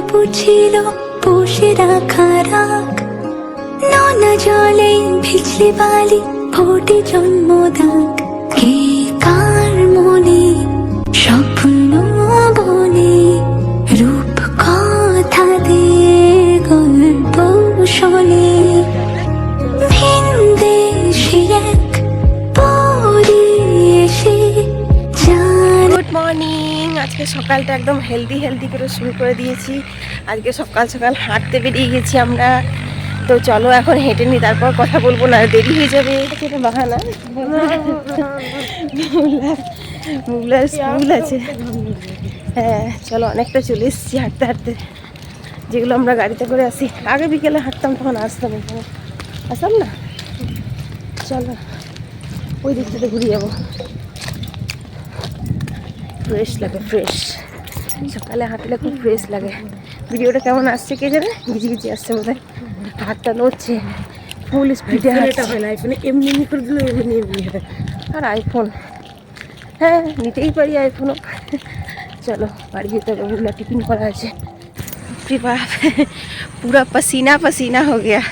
দুপুর ছিল বসে রাখা রাখ নোনা জলে ভিজলি বালি, ফোটে জন্মদাগ। কে কার মনে? স্বপ্ন বনে রূপ কথা দে গল্প শোনে। গুড মর্নিং আজকে সকালটা একদম হেলদি হেলদি করে শুরু করে দিয়েছি। আজকে সকাল সকাল হাঁটতে বেরিয়ে গেছি আমরা। তো চলো এখন হেঁটে নি তারপর কথা বলব না দেরি হয়ে যাবে। বাহানা? মুগলার স্কুল আছে। হ্যাঁ চলো অনেকটা চলে এসেছি হাঁটতে হাঁটতে। যেগুলো আমরা গাড়িতে করে আসি। আগে বিকেলে হাঁটতাম তখন আসতাম এখানে। আসতাম না? চলো ওই দিক থেকে ঘুরে যাব। ফ্রেশ লাগে ফ্রেশ সকালে হাঁটলে খুব ফ্রেশ লাগে। ভিডিওটা কেমন আসছে কে জানে? গিজি গিজি আসছে বোধ হয় হাতটা নড়ছে। ফুল স্পিডে হাঁটা হয় না আইফোনে এমনি এমনি করে দিলে এমনি এমনি আর আইফোন হ্যাঁ নিতেই পারি আইফোনও চলো বাড়ি যেতে হবে বুলা টিফিন করা আছে। বাপ পুরা পসিনা পসিনা হো গিয়া।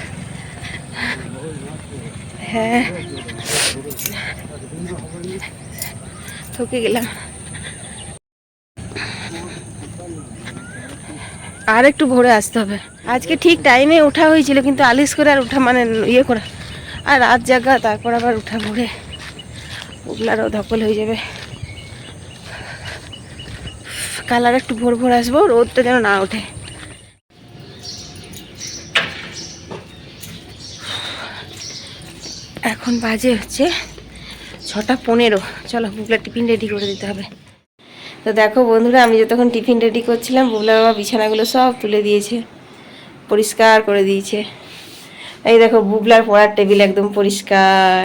হ্যাঁ। থকে গেলাম। আর একটু ভোরে আসতে হবে। আজকে ঠিক টাইমে ওঠা হয়েছিল, কিন্তু আলিস করে আর ওঠা মানে ইয়ে করা। আর রাত জাগা, তারপর আবার উঠা ভোরে। ওগুলারও ধকল হয়ে যাবে। কাল আর একটু ভোর ভোর আসব, রোদটা যেন না ওঠে। এখন বাজে হচ্ছে ছটা পনেরো। চলো বুগলা টিফিন রেডি করে দিতে হবে। তো দেখো বন্ধুরা আমি যতক্ষণ টিফিন রেডি করছিলাম বুগলা বাবা বিছানাগুলো সব তুলে দিয়েছে। পরিষ্কার করে দিয়েছে। এই দেখো বুবলার পড়ার টেবিল একদম পরিষ্কার।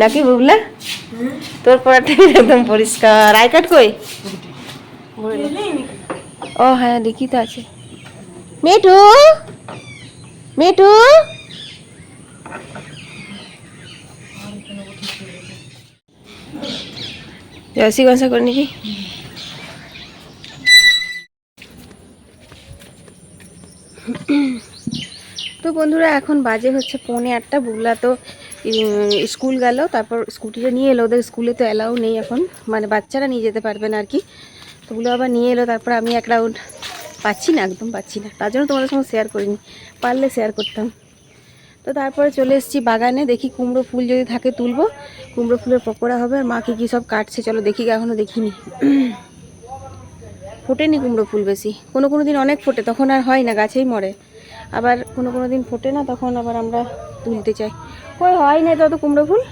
নাকি বুবলা? তোর পড়ার টেবিল একদম পরিষ্কার। আই কার্ড কই? ও হ্যাঁ দেখি তো আছে। মেটু! মেটু! জয়সী গঞ্জা করে নিবি তো বন্ধুরা, এখন বাজে হচ্ছে পৌনে আটটা বুগলা তো স্কুল গেল, তারপর স্কুটিটা নিয়ে এলো। ওদের স্কুলে তো অ্যালাউ নেই এখন মানে বাচ্চারা নিয়ে যেতে পারবে না আর কি। তো ওগুলো আবার নিয়ে এলো, তারপর আমি এক রাউন্ড পাচ্ছি না, একদম পাচ্ছি না। তার জন্য তোমাদের সঙ্গে শেয়ার করিনি, পারলে শেয়ার করতাম। তো তারপরে চলে এসেছি বাগানে, দেখি কুমড়ো ফুল যদি থাকে তুলবো। কুমড়ো ফুলের পকোড়া হবে আর মা কি কী সব কাটছে, চলো দেখি এখনও দেখিনি। ফোটেনি কুমড়ো ফুল বেশি। কোনো কোনো দিন অনেক ফোটে, তখন আর হয় না, গাছেই মরে। আবার কোনো কোনো দিন ফোটে না, তখন আবার আমরা তুলতে চাই। কই, হয় না তত কুমড়ো ফুল?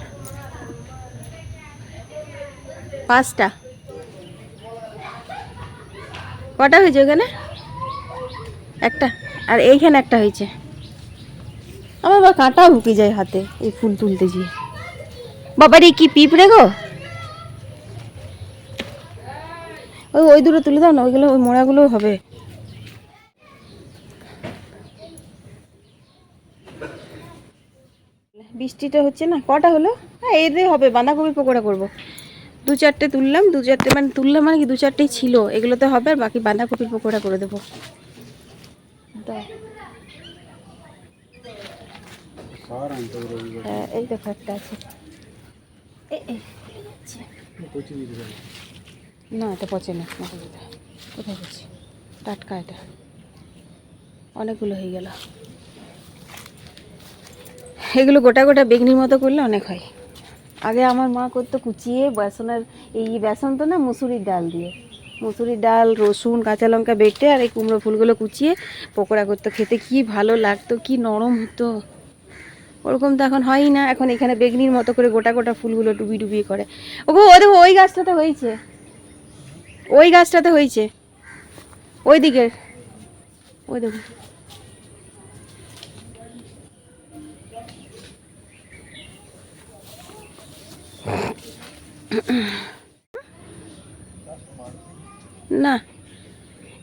পাঁচটা। কটা হয়েছে ওখানে? একটা। আর এইখানে একটা হয়েছে। আমার আবার কাঁটা ঢুকে যায় হাতে, এই ফুল তুলতে গিয়ে। বাবার এই কি পিঁপড়ে গো? ওই ওই দুটো তুলে দাও না, ওইগুলো, ওই মোড়াগুলো হবে। বৃষ্টিটা হচ্ছে না, কটা হলো? হ্যাঁ এতে হবে, বাঁধাকপি পকোড়া করব। দু চারটে তুললাম, দু চারটে মানে তুললাম মানে কি, দু চারটেই ছিল। এগুলোতে হবে আর বাকি বাঁধাকপির পকোড়া করে দেবো। হ্যাঁ এই দেখো একটা আছে। না এটা পচে না কোথায় গেছে টাটকা এটা। অনেকগুলো হয়ে গেল। এগুলো গোটা গোটা বেগনির মতো করলে অনেক হয়। আগে আমার মা করতো কুচিয়ে বেসনের এই বেসন তো না মুসুরির ডাল দিয়ে। মুসুরির ডাল রসুন কাঁচা লঙ্কা বেটে আর এই কুমড়ো ফুলগুলো কুচিয়ে পকোড়া করতো। খেতে কি ভালো লাগতো কি নরম হতো। ওরকম তো এখন হয়ই না। এখন এখানে বেগনির মতো করে গোটা গোটা ফুলগুলো ডুবি ডুবিয়ে করে। ওগো ও দেখো ওই গাছটাতে হয়েছে। ওই গাছটাতে হয়েছে। ওই দিকের। ওই দেখো। না।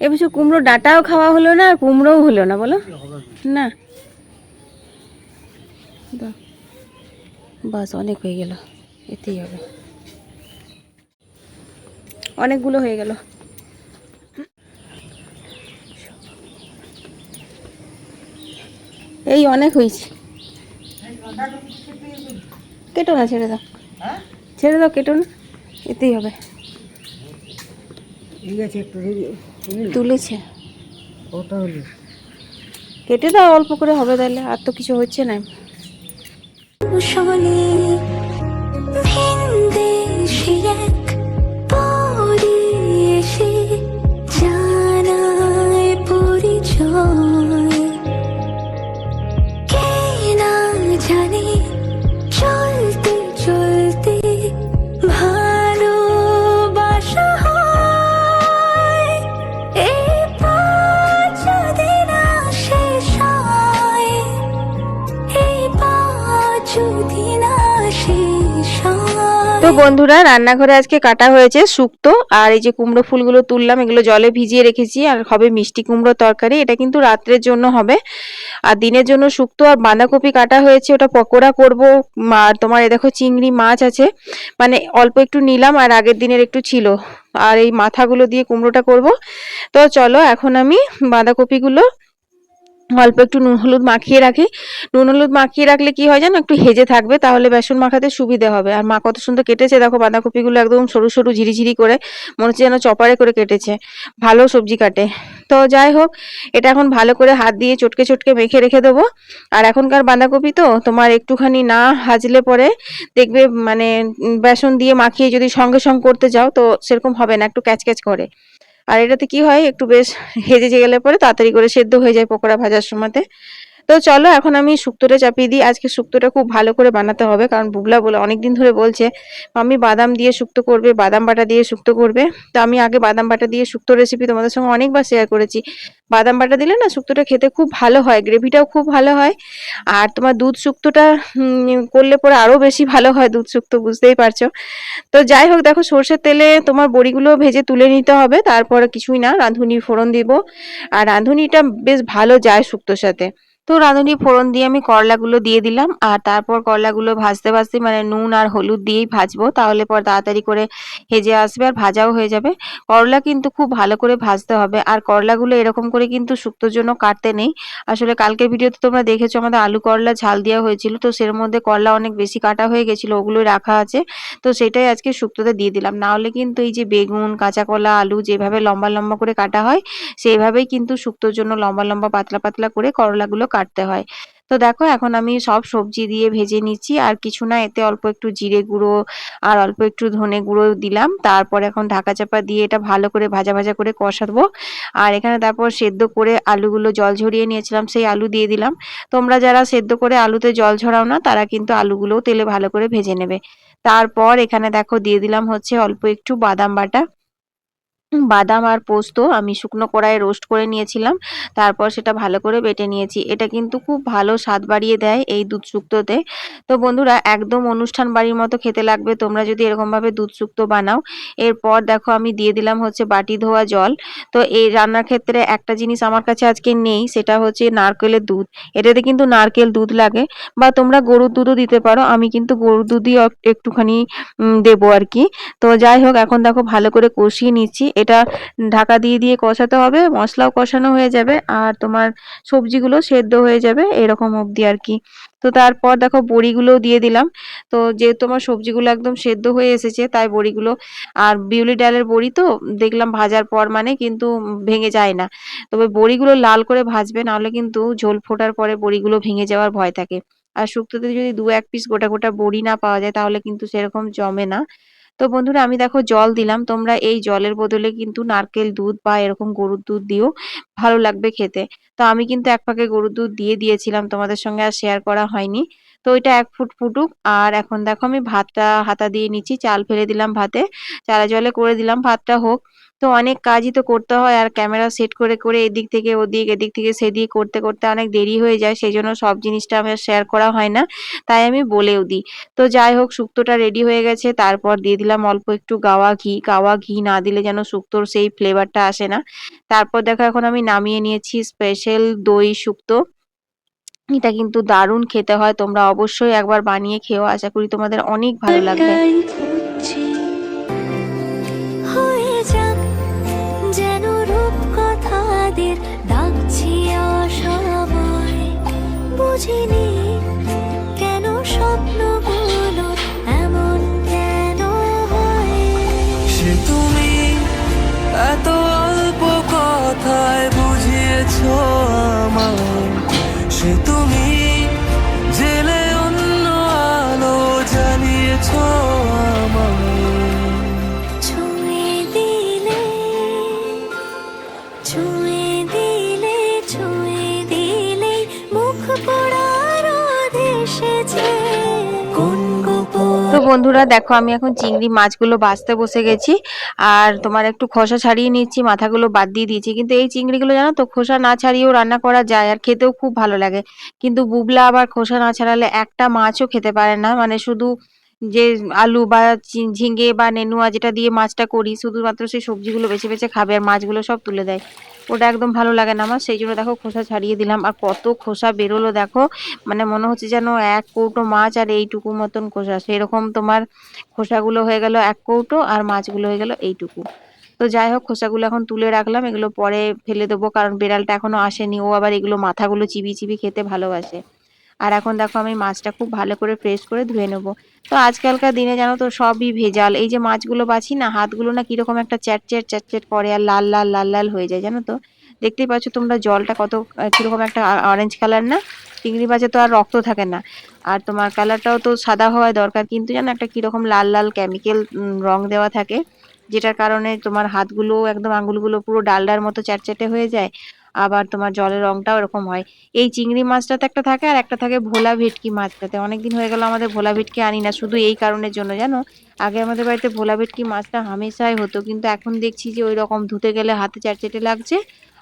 এবছর কুমড়ো ডাঁটাও খাওয়া হলো না আর কুমড়োও হলো না, বলো? না। দাও বাস অনেক হয়ে গেল। এতেই হবে। অনেকগুলো হয়ে গেল। এই অনেক হয়েছে। কেটো না ছেড়ে দাও। ছেড়ে দাও কেটো না এতেই হবে। তুলেছে। কেটে দাও অল্প করে হবে তাহলে। আর তো কিছু হচ্ছে না। 不说你 তো বন্ধুরা, রান্নাঘরে আজকে কাটা হয়েছে শুক্তো আর এই যে কুমড়ো ফুলগুলো তুললাম, এগুলো জলে ভিজিয়ে রেখেছি আর হবে মিষ্টি কুমড়ো তরকারি। এটা কিন্তু রাত্রের জন্য হবে। আর দিনের জন্য শুক্তো আর বাঁধাকপি কাটা হয়েছে, ওটা পকোড়া করব। আর তোমার এ দেখো চিংড়ি মাছ আছে। মানে অল্প একটু নিলাম আর আগের দিনের একটু ছিল। আর এই মাথাগুলো দিয়ে কুমড়োটা করব। তো চলো এখন আমি বাঁধাকপিগুলো অল্প একটু নুন হলুদ মাখিয়ে রাখি। নুন হলুদ মাখিয়ে রাখলে কি হয় জানো? একটু হেজে থাকবে, তাহলে বেসন মাখাতে সুবিধে হবে। আর মা কত সুন্দর কেটেছে, দেখো বাঁধাকপিগুলো একদম সরু সরু ঝিরিঝিরি করে, মনে হচ্ছে যেন চপারে করে কেটেছে। ভালো সবজি কাটে। তো যাই হোক, এটা এখন ভালো করে হাত দিয়ে চটকে চটকে মেখে রেখে দেবো। আর এখনকার বাঁধাকপি তো তোমার একটুখানি না হাজলে পরে দেখবে মানে বেসন দিয়ে মাখিয়ে যদি সঙ্গে সঙ্গে করতে যাও, তো সেরকম হবে না, একটু ক্যাচ ক্যাচ করে। আর এটাতে কি হয়? একটু বেশ হেজে গেলে পরে তাড়াতাড়ি করে সেদ্ধ হয়ে যায় পকোড়া ভাজার সময়তে। তো চলো, এখন আমি শুক্তোটা চাপিয়ে দিই। আজকে শুক্তোটা খুব ভালো করে বানাতে হবে, কারণ বুবলা বলে অনেকদিন ধরে বলছে আমি বাদাম দিয়ে শুক্তো করবে, বাদাম বাটা দিয়ে শুক্তো করবে। তো আমি আগে বাদাম বাটা দিয়ে শুক্তো রেসিপি তোমাদের সঙ্গে অনেকবার শেয়ার করেছি। বাদাম বাটা দিলে না শুক্তোটা খেতে খুব ভালো হয় গ্রেভিটাও খুব ভালো হয়। আর তোমার দুধ শুক্তোটা করলে পরে আরও বেশি ভালো হয় দুধ শুক্তো, বুঝতেই পারছ? তো যাই হোক, দেখো সর্ষের তেলে তোমার বড়িগুলো ভেজে তুলে নিতে হবে, তারপর কিছুই না রাঁধুনি ফোড়ন দিব। আর রাঁধুনিটা বেশ ভালো যায় শুক্তোর সাথে। তো রাঁধুনি ফোড়ন দিয়ে আমি করলাগুলো দিয়ে দিলাম, আর তারপর করলাগুলো ভাজতে ভাজতে মানে নুন আর হলুদ দিয়েই ভাজবো, তাহলে পর তাড়াতাড়ি করে হেজে আসবে আর ভাজাও হয়ে যাবে। করলা কিন্তু খুব ভালো করে ভাজতে হবে, আর করলাগুলো এরকম করে কিন্তু শুক্তোর জন্য কাটতে নেই। আসলে কালকে ভিডিওতে তোমরা দেখেছ আমাদের আলু করলা ঝাল দেওয়া হয়েছিল, তো সের মধ্যে করলা অনেক বেশি কাটা হয়ে গেছিল ওগুলো রাখা আছে। তো সেটাই আজকে শুক্তোতে দিয়ে দিলাম না হলে কিন্তু এই যে বেগুন কাঁচা কলা আলু যেভাবে লম্বা লম্বা করে কাটা হয়, সেইভাবেই কিন্তু শুক্তোর জন্য লম্বা লম্বা পাতলা পাতলা করে করলাগুলো কাটতে হয়। তো দেখো, এখন আমি সব সবজি দিয়ে ভেজে নিচ্ছি। আর কিছু না, এতে অল্প একটু জিরে গুঁড়ো আর অল্প একটু ধনে গুঁড়ো দিলাম। তারপর এখন ঢাকা চাপা দিয়ে এটা ভালো করে ভাজা ভাজা করে কষাবো। আর এখানে তারপর সেদ্ধ করে আলুগুলো জল ঝরিয়ে নিয়েছিলাম, সেই আলু দিয়ে দিলাম। তোমরা যারা সেদ্ধ করে আলুতে জল ঝরাও না, তারা কিন্তু আলুগুলোও তেলে ভালো করে ভেজে নেবে। তারপর এখানে দেখো, দিয়ে দিলাম হচ্ছে অল্প একটু বাদাম বাটা। বাদাম আর পোস্ত আমি শুকনো কড়াইয়ে রোস্ট করে নিয়েছিলাম। তারপর সেটা ভালো করে বেটে নিয়েছি। এটা কিন্তু খুব ভালো স্বাদ বাড়িয়ে দেয় এই দুধ শুক্তোতে তো বন্ধুরা, একদম অনুষ্ঠান বাড়ির মতো খেতে লাগবে। তোমরা যদি এরকমভাবে দুধ শুক্তো বানাও, এরপর দেখো আমি দিয়ে দিলাম হচ্ছে বাটি ধোয়া জল। তো এই রান্নার ক্ষেত্রে একটা জিনিস আমার কাছে আজকে নেই, সেটা হচ্ছে নারকেলের দুধ। এটাতে কিন্তু নারকেল দুধ লাগে বা তোমরা গরুর দুধও দিতে পারো। আমি কিন্তু গরুর দুধই একটুখানি দেবো আর কি। তো যাই হোক, এখন দেখো ভালো করে কষিয়ে নিচ্ছি। এটা ঢাকা দিয়ে দিয়ে কষাতে হবে, মশলাও কষানো হয়ে যাবে আর তোমার সবজিগুলো সেদ্ধ হয়ে যাবে এরকম অবধি আর কি। তো তারপর দেখো বড়িগুলোও দিয়ে দিলাম। তো যেহেতু আমার সবজিগুলো একদম সেদ্ধ হয়ে এসেছে, তাই বড়িগুলো আর বিউলি ডালের বড়ি তো দেখলাম ভাজার পর মানে কিন্তু ভেঙে যায় না। তবে বড়িগুলো লাল করে ভাজবে, নাহলে কিন্তু ঝোল ফোটার পরে বড়িগুলো ভেঙে যাওয়ার ভয় থাকে। আর শুক্তোতে যদি দু এক পিস গোটা গোটা বড়ি না পাওয়া যায়, তাহলে কিন্তু সেরকম জমে না। তো বন্ধুরা আমি দেখো জল দিলাম, তোমরা এই জলের বদলে কিন্তু নারকেল দুধ বা এরকম গরুর দুধ দিও ভালো লাগবে খেতে। তো আমি কিন্তু এক পাকে গরুর দুধ দিয়ে দিয়েছিলাম, তোমাদের সঙ্গে আর শেয়ার করা হয়নি। তো ওইটা এক ফুট ফুটুক, আর এখন দেখো আমি ভাতটা হাতা দিয়ে নিচ্ছি, চাল ফেলে দিলাম ভাতে চালা জলে করে দিলাম ভাতটা হোক। তো অনেক কাজই তো করতে হয়। আর ক্যামেরা সেট করে করে এদিক থেকে ওদিক, এদিক থেকে সেদিক করতে করতে অনেক দেরি হয়ে যায়। সেই জন্য সব জিনিসটা আমার শেয়ার করা হয় না। তাই আমি বলেও দিই। তো যাই হোক, শুক্তোটা রেডি হয়ে গেছে। তারপর দিয়ে দিলাম অল্প একটু গাওয়া ঘি। গাওয়া ঘি না দিলে যেন শুক্তোর সেই ফ্লেভারটা আসে না। তারপর দেখো, এখন আমি নামিয়ে নিয়েছি স্পেশাল দই শুক্তো। এটা কিন্তু দারুণ খেতে হয়। তোমরা অবশ্যই একবার বানিয়ে খেও আশা করি তোমাদের অনেক ভালো লাগবে। বুঝিনি কেন স্বপ্নগুলো এমন কেন হয়? সে তুমি এত অল্প কথায় বুঝিয়েছ আমার সে তুমি বন্ধুরা, দেখো আমি এখন চিংড়ি মাছগুলো বাঁচতে বসে গেছি, আর তোমার একটু খোসা ছাড়িয়ে নিচ্ছি, মাথাগুলো বাদ দিয়ে দিয়েছি। কিন্তু এই চিংড়িগুলো জানো তো, খোসা না ছাড়িয়েও রান্না করা যায় আর খেতেও খুব ভালো লাগে। কিন্তু বুবলা আবার খোসা না ছাড়ালে একটা মাছও খেতে পারে না। মানে শুধু যে আলু বা ঝিঙে বা নেনুয়া যেটা দিয়ে মাছটা করি, শুধুমাত্র সেই সবজিগুলো বেছে বেছে খাবে আর মাছগুলো সব তুলে দেয়। ওটা একদম ভালো লাগে না আমার, সেই জন্য দেখো খোসা ছাড়িয়ে দিলাম। আর কত খোসা বেরোলো দেখো মানে মনে হচ্ছে যেন এক কৌটো মাছ আর এইটুকু মতন খোসা। সেরকম তোমার খোসাগুলো হয়ে গেল এক কৌটো আর মাছগুলো হয়ে গেল এইটুকু। তো যাই হোক, খোসাগুলো এখন তুলে রাখলাম, এগুলো পরে ফেলে দেবো কারণ বিড়ালটা এখনও আসেনি। ও আবার এগুলো মাথাগুলো চিবি চিবি খেতে ভালোবাসে। আর এখন দেখো আমি মাছটা খুব ভালো করে ফ্রেশ করে ধুয়ে নেব। তো আজকালকার দিনে জানো তো সবই ভেজাল। এই যে মাছগুলো বাছি না, হাতগুলো না কীরকম একটা চ্যাট চ্যাট চ্যাট চ্যাট করে আর লাল লাল লাল লাল হয়ে যায়, জানো তো? দেখতেই পাচ্ছ তোমরা জলটা কত কীরকম একটা অরেঞ্জ কালার না? চিংড়ি মাছে তো আর রক্ত থাকে না। আর তোমার কালারটাও তো সাদা হওয়া দরকার, কিন্তু জানো একটা কীরকম লাল লাল কেমিক্যাল রং দেওয়া থাকে, যেটার কারণে তোমার হাতগুলো একদম আঙুলগুলো পুরো ডালডার মতো চ্যাটচ্যাটে হয়ে যায়। আবার তোমার জলের রংটাও এরকম হয়। এই চিংড়ি মাছটাতে একটা থাকে আর একটা থাকে ভোলা ভেটকি মাছটাতে। অনেকদিন হয়ে গেল আমাদের ভোলা ভেটকি আনি না, শুধু এই কারণের জন্য, জানো? আগে আমাদের বাড়িতে ভোলা ভেটকি মাছটা হামেশাই হতো, কিন্তু এখন দেখছি যে ওই রকম ধুতে গেলে হাতে চ্যাটচ্যাটে লাগছে।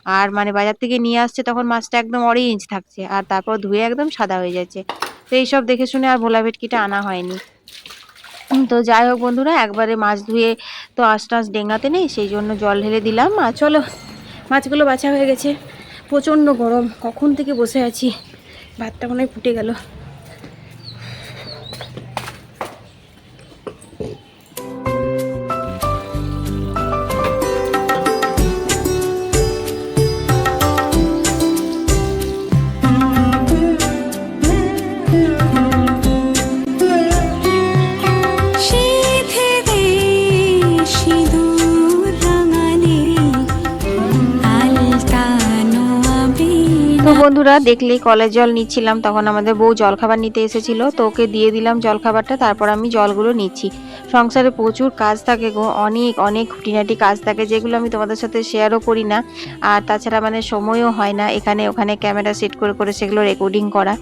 আর মানে বাজার থেকে নিয়ে আসছে তখন মাছটা একদম অরেঞ্জ থাকছে, আর তারপর ধুয়ে একদম সাদা হয়ে যাচ্ছে। তো এইসব দেখে শুনে আর ভোলা ভেটকিটা আনা হয়নি। তো যাই হোক বন্ধুরা, একবারে মাছ ধুয়ে তো আঁশ টাশ ডেঙ্গাতে নেই, সেই জন্য জল ঢেলে দিলাম। আর চলো মাছগুলো বাছা হয়ে গেছে। প্রচণ্ড গরম। কখন থেকে বসে আছি? ভাতটা মনে হয় ফুটে গেল। বন্ধুরা, দেখলেই কলের জল নিচ্ছিলাম, তখন আমাদের বউ জলখাবার নিতে এসেছিল, তো ওকে দিয়ে দিলাম জলখাবারটা, তারপর আমি জলগুলো নিচ্ছি। সংসারে প্রচুর কাজ থাকে গো, অনেক অনেক খুঁটিনাটি কাজ থাকে, যেগুলো আমি তোমাদের সাথে শেয়ারও করি না। আর তাছাড়া মানে সময়ও হয় না, এখানে, ওখানে ক্যামেরা সেট করে করে সেগুলো রেকর্ডিং করা।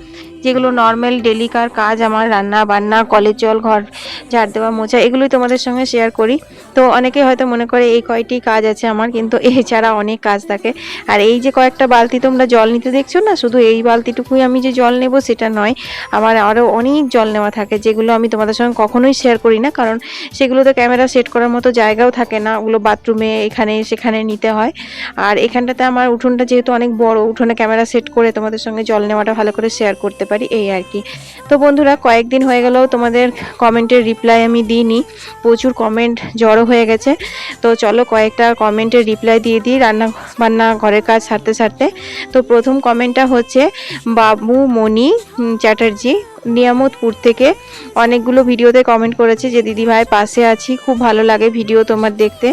যেগুলো নর্মাল ডেলিকার কাজ, আমার রান্না বান্না, কলের জল, ঘর ঝাড় দেওয়া, মোছা, এগুলোই তোমাদের সঙ্গে শেয়ার করি। তো অনেকে হয়তো মনে করে এই কয়টি কাজ আছে আমার, কিন্তু এছাড়া অনেক কাজ থাকে। আর এই যে কয়েকটা বালতি তোমরা জল নিতে দেখছ শুধু এই বালতিটুকুই আমি যে জল নেব সেটা নয়। আমার আরও অনেক জল নেওয়া থাকে, যেগুলো আমি তোমাদের সঙ্গে কখনোই শেয়ার করি না, কারণ সেগুলোতে ক্যামেরা সেট করার মতো জায়গাও থাকে না, ওগুলো বাথরুমে এখানে, সেখানে নিতে হয়। আর এখানটাতে আমার উঠোনটা যেহেতু অনেক বড়, উঠোনে ক্যামেরা সেট করে তোমাদের সঙ্গে জল নেওয়াটা ভালো করে শেয়ার করতে পারি, এই আর কি। তো বন্ধুরা, কয়েকদিন হয়ে গেলেও তোমাদের কমেন্টের রিপ্লাই আমি দিইনি, প্রচুর কমেন্ট জড়ো হয়ে গেছে। তো চলো কয়েকটা কমেন্টের রিপ্লাই দিয়ে দিই, রান্না বান্না, ঘরের কাজ সারতে সারতে। তো প্রথম কমেন্টটা হচ্ছে বাবু মণি চ্যাটার্জি নিয়ামতপুর থেকে অনেকগুলো ভিডিওতে কমেন্ট করেছে যে দিদি ভাই পাশে আছি, খুব ভালো লাগে ভিডিও তোমার দেখতে।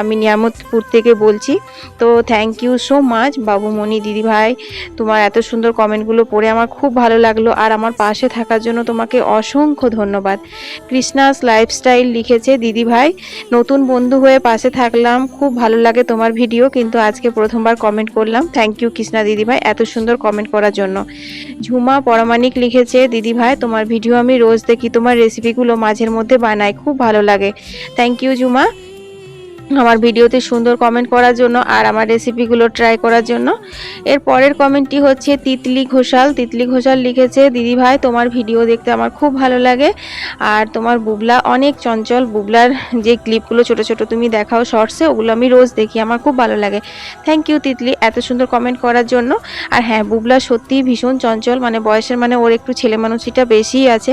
আমি নিয়ামতপুর থেকে বলছি। তো thank you so much Babumoni দিদি ভাই তোমার এত সুন্দর কমেন্টগুলো পড়ে আমার খুব ভালো লাগল। আর আমার পাশে থাকার জন্য তোমাকে অসংখ্য ধন্যবাদ। কৃষ্ণাস লাইফস্টাইল লিখেছে দিদি ভাই নতুন বন্ধু হয়ে পাশে থাকলাম, খুব ভালো লাগে তোমার ভিডিও, কিন্তু আজকে প্রথমবার কমেন্ট করলাম। থ্যাংক ইউ কৃষ্ণা দিদি ভাই এত সুন্দর কমেন্ট করার জন্য। ঝুমা পরমাণিক লিখেছে দিদি ভাই, তোমার ভিডিও আমি রোজ দেখি, তোমার রেসিপিগুলো মাঝের মধ্যে বানাই, খুব ভালো লাগে। থ্যাংক ইউ ঝুমা আমার ভিডিওতে সুন্দর কমেন্ট করার জন্য আর আমার রেসিপিগুলো ট্রাই করার জন্য। এর পরের কমেন্টটি হচ্ছে তিতলি ঘোষাল। তিতলি ঘোষাল লিখেছে, দিদি ভাই, তোমার ভিডিও দেখতে আমার খুব ভালো লাগে। আর তোমার বুবলা অনেক চঞ্চল। বুবলার যে ক্লিপগুলো ছোট ছোট তুমি দেখাও শর্টসে ওগুলো আমি রোজ দেখি, আমার খুব ভালো লাগে। থ্যাংক ইউ তিতলি, এত সুন্দর কমেন্ট করার জন্য। আর হ্যাঁ বুবলা সত্যিই ভীষণ চঞ্চল মানে বয়সের মানে ওর একটু ছেলে মানুষিটা বেশিই আছে।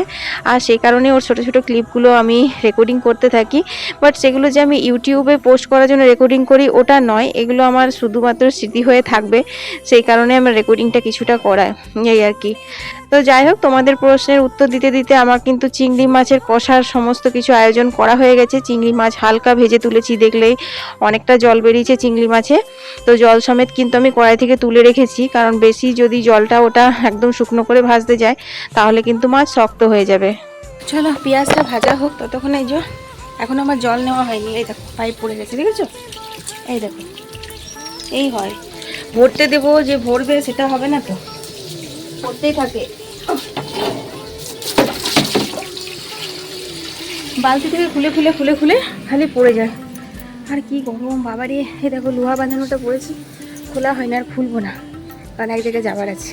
আর সেই কারণে ওর ছোট ছোট ক্লিপগুলো আমি রেকর্ডিং করতে থাকি। বাট সেগুলো যে আমি ইউটিউবে পোস্ট করার জন্য রেকর্ডিং করি, ওটা নয়, এগুলো আমার শুধুমাত্র স্মৃতি হয়ে থাকবে, সেই কারণে আমার রেকর্ডিংটা কিছুটা করায়, এই আর কি। তো যাই হোক, তোমাদের প্রশ্নের উত্তর দিতে দিতে আমার কিন্তু চিংড়ি মাছের কষার সমস্ত কিছু আয়োজন করা হয়ে গেছে। চিংড়ি মাছ হালকা ভেজে তুলেছি, দেখলেই অনেকটা জল বেরিয়েছে চিংড়ি মাছে। তো জল সমেত কিন্তু আমি কড়াই থেকে তুলে রেখেছি, কারণ বেশি যদি জলটা ওটা একদম শুকনো করে ভাজতে যায়, তাহলে কিন্তু মাছ শক্ত হয়ে যাবে। চলো, পেঁয়াজটা ভাজা হোক, ততক্ষণ এই যে এখন আমার জল নেওয়া হয়নি এই দেখো পাইপ পড়ে গেছে দেখেছ? এই দেখো এই হয়। ভরতে দেবো যে ভরবে সেটা হবে না তো? পড়তেই থাকে। বালতি থেকে খুলে খুলে খুলে খুলে খালি পড়ে যায়। আর কি গরম বাবারে এই দেখো লোহা বাঁধানোটা পড়েছি খোলা হয় না আর খুলবো না কারণ এক জায়গায় যাবার আছে।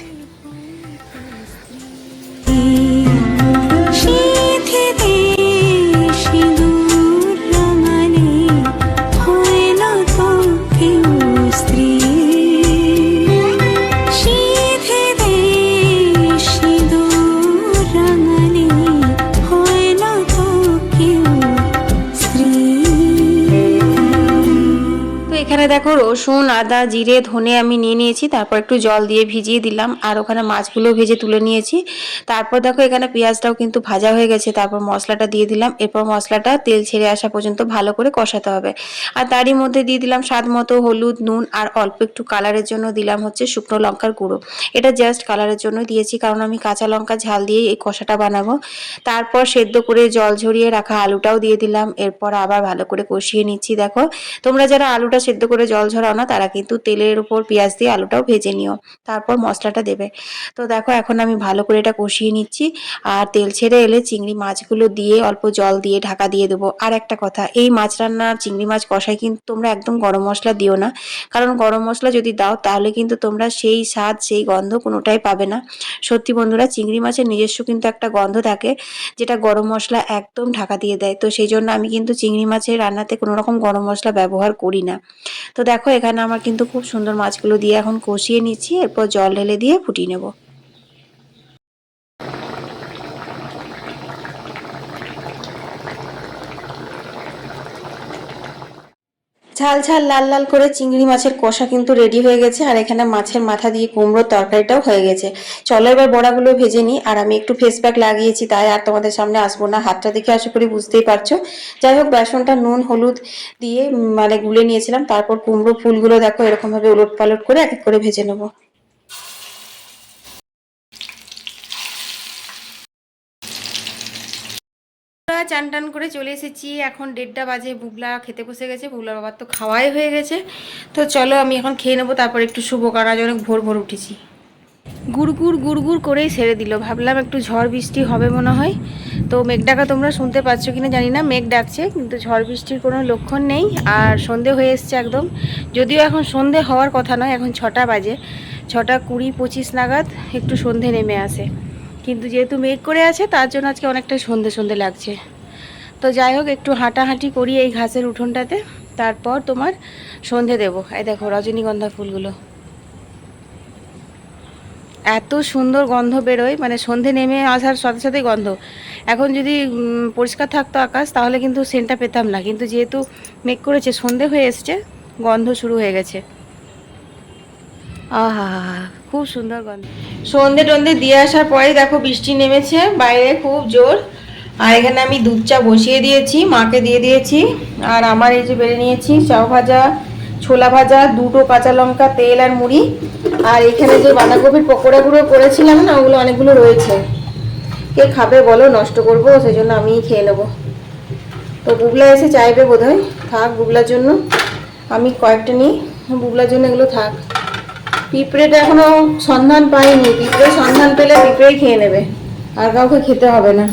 এখানে দেখো রসুন, আদা, জিরে, ধনে আমি নিয়ে নিয়েছি। তারপর একটু জল দিয়ে ভিজিয়ে দিলাম আর ওখানে মাছগুলো ভেজে তুলে নিয়েছি। তারপর দেখো এখানে পেঁয়াজটাও কিন্তু ভাজা হয়ে গেছে। তারপর মশলাটা দিয়ে দিলাম। এরপর মশলাটা তেল ছেড়ে আসা পর্যন্ত ভালো করে কষাতে হবে। আর তারই মধ্যে দিয়ে দিলাম স্বাদ মতো হলুদ, নুন আর অল্প একটু কালারের জন্য দিলাম হচ্ছে শুকনো লঙ্কার গুঁড়ো। এটা জাস্ট কালারের জন্য দিয়েছি কারণ আমি কাঁচা লঙ্কা ঝাল দিয়ে এই কষাটা বানাবো। তারপর সেদ্ধ করে জল ঝরিয়ে রাখা আলুটাও দিয়ে দিলাম। এরপর আবার ভালো করে কষিয়ে নিচ্ছি। দেখো তোমরা যারা আলুটা সেদ্ধ করে জল ঝরাও না, তারা কিন্তু তেলের উপর পেঁয়াজ দিয়ে আলুটাও ভেজে নিও। তারপর মশলাটা দেবে। তো দেখো, এখন আমি ভালো করে এটা কষিয়ে নিচ্ছি। আর তেল ছেড়ে এলে চিংড়ি মাছগুলো দিয়ে অল্প জল দিয়ে ঢাকা দিয়ে দেবো। আর একটা কথা, এই মাছ রান্না চিংড়ি মাছ কষায় কিন্তু তোমরা একদম গরম মশলা দিও না। কারণ গরম মশলা যদি দাও, তাহলে কিন্তু তোমরা সেই স্বাদ, সেই গন্ধ কোনোটাই পাবে না। সত্যি বন্ধুরা, চিংড়ি মাছের নিজস্ব কিন্তু একটা গন্ধ থাকে, যেটা গরম মশলা একদম ঢাকা দিয়ে দেয়। তো সেই জন্য আমি কিন্তু চিংড়ি মাছের রান্নাতে কোনো রকম গরম মশলা ব্যবহার করি না। তো দেখো, এখানে আমার কিন্তু খুব সুন্দর মাছগুলো দিয়ে এখন কষিয়ে নিচ্ছি, এরপর জল ঢেলে দিয়ে ফুটিয়ে নেব। ঝাল ঝাল, লাল লাল করে চিংড়ি মাছের কষা কিন্তু রেডি হয়ে গেছে। আর এখানে মাছের মাথা দিয়ে কুমড়োর তরকারিটাও হয়ে গেছে। চলো এবার বড়াগুলো ভেজে নিই। আর আমি একটু ফেস প্যাক লাগিয়েছি, তাই আর তোমাদের সামনে আসব না। হাতটা দেখে আশা করি বুঝতেই পারছ। যাই হোক, বেসনটা, নুন, হলুদ দিয়ে মানে গুলে নিয়েছিলাম। তারপর কুমড়ো ফুলগুলো দেখো, এরকমভাবে উলট পালট করে এক এক করে ভেজে নেব। চান টান করে চলে এসেছি। এখন দেড়টা বাজে, বুবলা খেতে বসে গেছে, বুবলার বাবার তো খাওয়াই হয়ে গেছে। তো চলো আমি এখন খেয়ে নেব, তারপর একটু শুভ কারণ আজ অনেক ভোর ভোর উঠেছি। গুড়গুড় গুড়গুড় করেই ছেড়ে দিল। ভাবলাম একটু ঝড় বৃষ্টি হবে মনে হয়। তো মেঘ ডাকা তোমরা শুনতে পাচ্ছ কিনা জানি না, মেঘ ডাকছে, কিন্তু ঝড় বৃষ্টির কোনো লক্ষণ নেই আর সন্ধে হয়ে এসছে একদম। যদিও এখন সন্ধে হওয়ার কথা নয়, এখন ছটা বাজে। ছটা কুড়ি পঁচিশ নাগাদ একটু সন্ধে নেমে আসে। কিন্তু যেহেতু মেঘ করে আছে, তার জন্য আজকে অনেকটা সন্ধে সন্ধে লাগছে। তো যাই হোক, একটু হাঁটাহাঁটি করি এই ঘাসের উঠোনটাতে। তারপর তোমার সন্ধে দেবো। এই দেখো, রজনীগন্ধা ফুলগুলো। এত সুন্দর গন্ধ বেরোয় মানে সন্ধে নেমে আসার সাথে সাথেই গন্ধ। এখন যদি পরিষ্কার থাকতো আকাশ, তাহলে কিন্তু সেন্টটা পেতাম না। কিন্তু যেহেতু মেঘ করেছে, সন্ধে হয়ে এসছে, গন্ধ শুরু হয়ে গেছে। আহা, খুব সুন্দর গন্ধ। সন্ধে টন্ধে দিয়ে আসার পরেই দেখো, বৃষ্টি নেমেছে, বাইরে খুব জোর। আর এখানে আমি দুধ চা বসিয়ে দিয়েছি, মাকে দিয়ে দিয়েছি। আর আমার এই যে বেড়ে নিয়েছি চাউ ভাজা, ছোলা ভাজা, দুটো কাঁচা লঙ্কা, তেল আর মুড়ি। আর এখানে যে বাঁধাকপির পকোড়াগুলো করেছিলাম না, ওগুলো অনেকগুলো রয়েছে। কে খাবে বলো, নষ্ট করব, সেই জন্য আমিই খেয়ে নেব। তো বুবলা এসে চাইবে বোধহয়। থাক বুবলার জন্য। আমি কয়েকটা নিই, বুবলার জন্য এগুলো থাক। পিঁপড়েটা এখনও সন্ধান পাইনি। পিঁপড়ে সন্ধান পেলে পিঁপড়েই খেয়ে নেবে। আর কাউকে খেতে হবে না।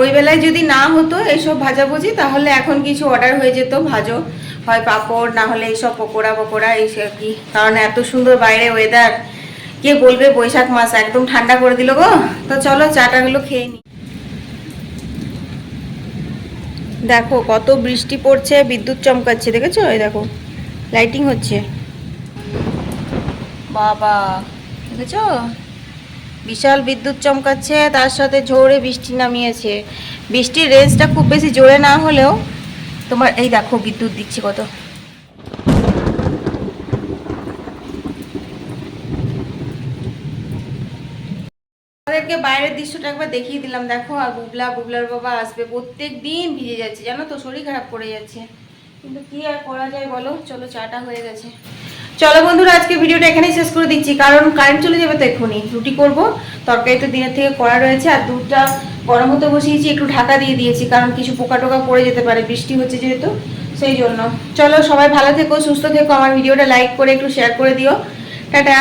ওই বেলায় যদি না হতো এইসব ভাজাভুজি, তাহলে এখন কিছু অর্ডার হয়ে যেত, ভাজো। হয় পাঁপড়, না হলে এইসব পকোড়া পকোড়া, এই কি। কারণ এত সুন্দর বাইরে ওয়েদার কে বলবে বৈশাখ মাস, একদম ঠান্ডা করে দিল গো। তো চলো চাটাগুলো খেয়ে নি। দেখো, কত বৃষ্টি পড়ছে, বিদ্যুৎ চমকাচ্ছে, দেখেছ? এই দেখো লাইটিং হচ্ছে। বাবা, দেখেছ? বিশাল বিদ্যুৎ চমকাচ্ছে, তার সাথে ঝোড়ে বৃষ্টি নামিয়েছে। বৃষ্টির রেঞ্জটা খুব বেশি জোরে না হলেও তোমার, এই দেখো বিদ্যুৎ দিচ্ছে কত। আমাদেরকে বাইরের দৃশ্যটা একবার দেখিয়ে দিলাম, দেখো, আর বুবলা, বুবলার বাবা আসবে। প্রত্যেক দিন ভিজে যাচ্ছে, জানো তো, শরীর খারাপ করে যাচ্ছে। কিন্তু কি আর করা যায় বলো? চলো, চাটা হয়ে গেছে। চলো বন্ধুরা আজকে ভিডিওটা এখানেই শেষ করে দিচ্ছি, কারণ কারেন্ট চলে যাবে তো এক্ষুনি। রুটি করব, তরকারি তো দিনের থেকে করা রয়েছে, আর দুধটা গরম হতে বসিয়েছি, একটু ঢাকা দিয়ে দিয়েছি, কারণ কিছু পোকা টোকা পড়ে যেতে পারে, বৃষ্টি হচ্ছে যেহেতু, সেই জন্য। চলো সবাই ভালো থেকো, সুস্থ থেকো, আমার ভিডিওটা লাইক করে একটু শেয়ার করে দিও। টাটা!